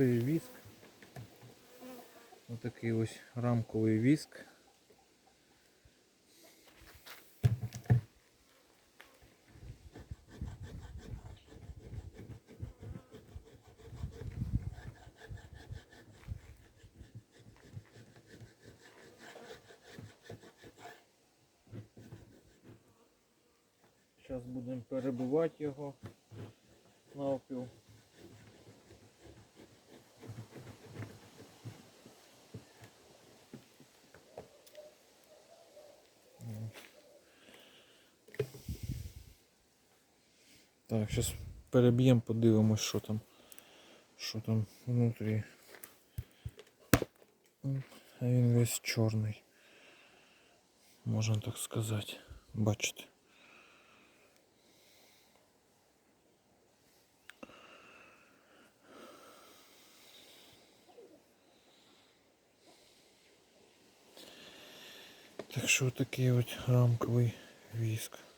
Працює віск. Отакий ось рамковий віск. Зараз будемо перебивати його навпіл. Так, зараз переб'ємо, подивимось, що там. Що там внутрі. А він весь чорний. Можна так сказати. Бачите. Так що такий от рамковий віск.